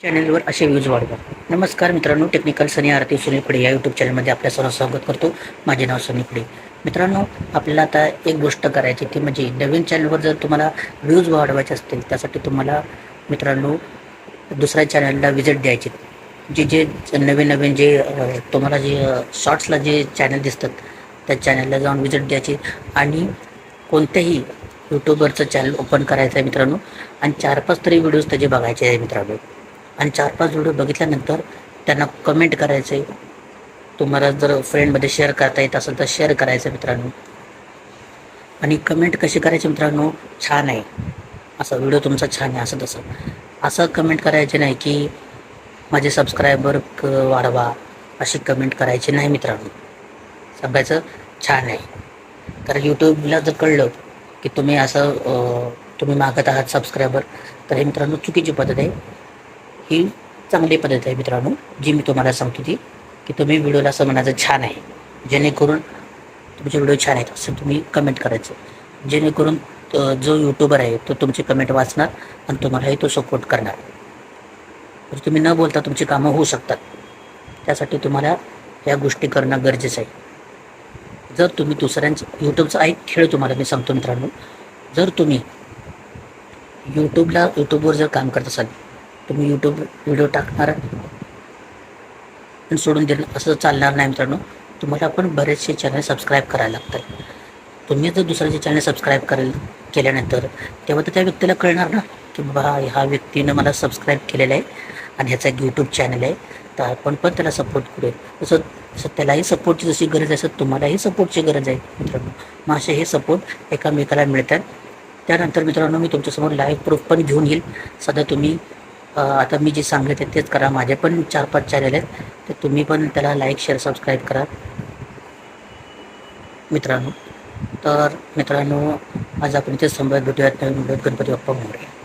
चॅनेलवर असे व्ह्यूज वाढवा नमस्कार मित्रांनो टेक्निकल सनी आरती सुनील फुडे या यूट्यूब चॅनलमध्ये आपल्या सर्व स्वागत करतो. माझे नाव सनी फुडे मित्रांनो आपल्याला आता एक गोष्ट करायची ती म्हणजे नवीन चॅनलवर जर तुम्हाला व्ह्यूज वाढवायचे असतील त्यासाठी तुम्हाला मित्रांनो दुसऱ्या चॅनलला विजिट द्यायची जे जे नवीन नवीन जे तुम्हाला जे शॉर्ट्सला जे चॅनल दिसतात त्या चॅनलला जाऊन विजिट द्यायची आणि कोणत्याही यूट्यूबरचं चॅनल ओपन करायचं आहे मित्रांनो आणि चार पाच तरी व्हिडिओज त्याचे बघायचे आहे मित्रांनो. आणि चार पाच व्हिडिओ बघितल्यानंतर त्यांना कमेंट करायचं. आहे तुम्हाला जर फ्रेंडमध्ये शेअर करता येत असेल तर शेअर करायचं मित्रांनो. आणि कमेंट कशी करायची मित्रांनो? छान आहे. असा व्हिडिओ तुमचा छान आहे असं तसं. असं कमेंट करायचे नाही की माझे सबस्क्रायबर क वाढवा अशी कमेंट करायची नाही मित्रांनो. सांगायचं छान आहे. कारण यूट्यूबला जर कळलं की तुम्ही असं तुम्ही मागत आहात सबस्क्रायबर तर हे मित्रांनो चुकीची पद्धत आहे. ही चांगली पद्धत आहे मित्रांनो जी मी तुम्हाला सांगतो ती. की तुम्ही व्हिडिओला असं म्हणायचं छान आहे. जेणेकरून तुमचे व्हिडिओ छान आहेत असं तुम्ही कमेंट करायचं. जेणेकरून जो यूट्यूबर आहे तो तुमची कमेंट वाचणार आणि तुम्हालाही तो सपोर्ट करणार. म्हणजे तुम्ही न बोलता तुमची कामं होऊ शकतात. त्यासाठी तुम्हाला या गोष्टी करणं गरजेचं आहे. जर तुम्ही दुसऱ्यांचं यूट्यूबचा एक खेळ तुम्हाला मी सांगतो मित्रांनो. जर तुम्ही यूट्यूबला यूट्यूबवर जर काम करत असाल तुम्ही यूट्यूब व्हिडिओ टाकणार. सोडून देणं असं चालणार नाही मित्रांनो. तुम्हाला पण बरेचसे चॅनल सबस्क्राईब करायला लागतात. तुम्ही जर दुसऱ्याचे चॅनल सबस्क्राईब करेल केल्यानंतर तेव्हा तर त्या व्यक्तीला कळणार ना की बाबा ह्या व्यक्तीनं मला सबस्क्राईब केलेलं आहे आणि ह्याचा एक यूट्यूब चॅनल आहे. तर आपण पण त्याला सपोर्ट करूया. तसं तसं त्यालाही सपोर्टची जशी गरज आहे तसं तुम्हालाही सपोर्टची गरज आहे मित्रांनो. मग असे हे सपोर्ट एकामेकाला मिळतात. त्यानंतर मित्रांनो मी तुमच्यासमोर लाईव्ह प्रूफ पण घेऊन येईल. सध्या तुम्ही आता मी जे सांगितले तेच करा. माझे पण चार पाच चॅनल आहेत. तर तुम्ही पण त्याला लाईक शेअर सबस्क्राईब करा. मित्रांनो तर मित्रांनो आज आपण इथे संवाद भेटूयात नवीन व्हिडिओत गणपती बाप्पा मोरया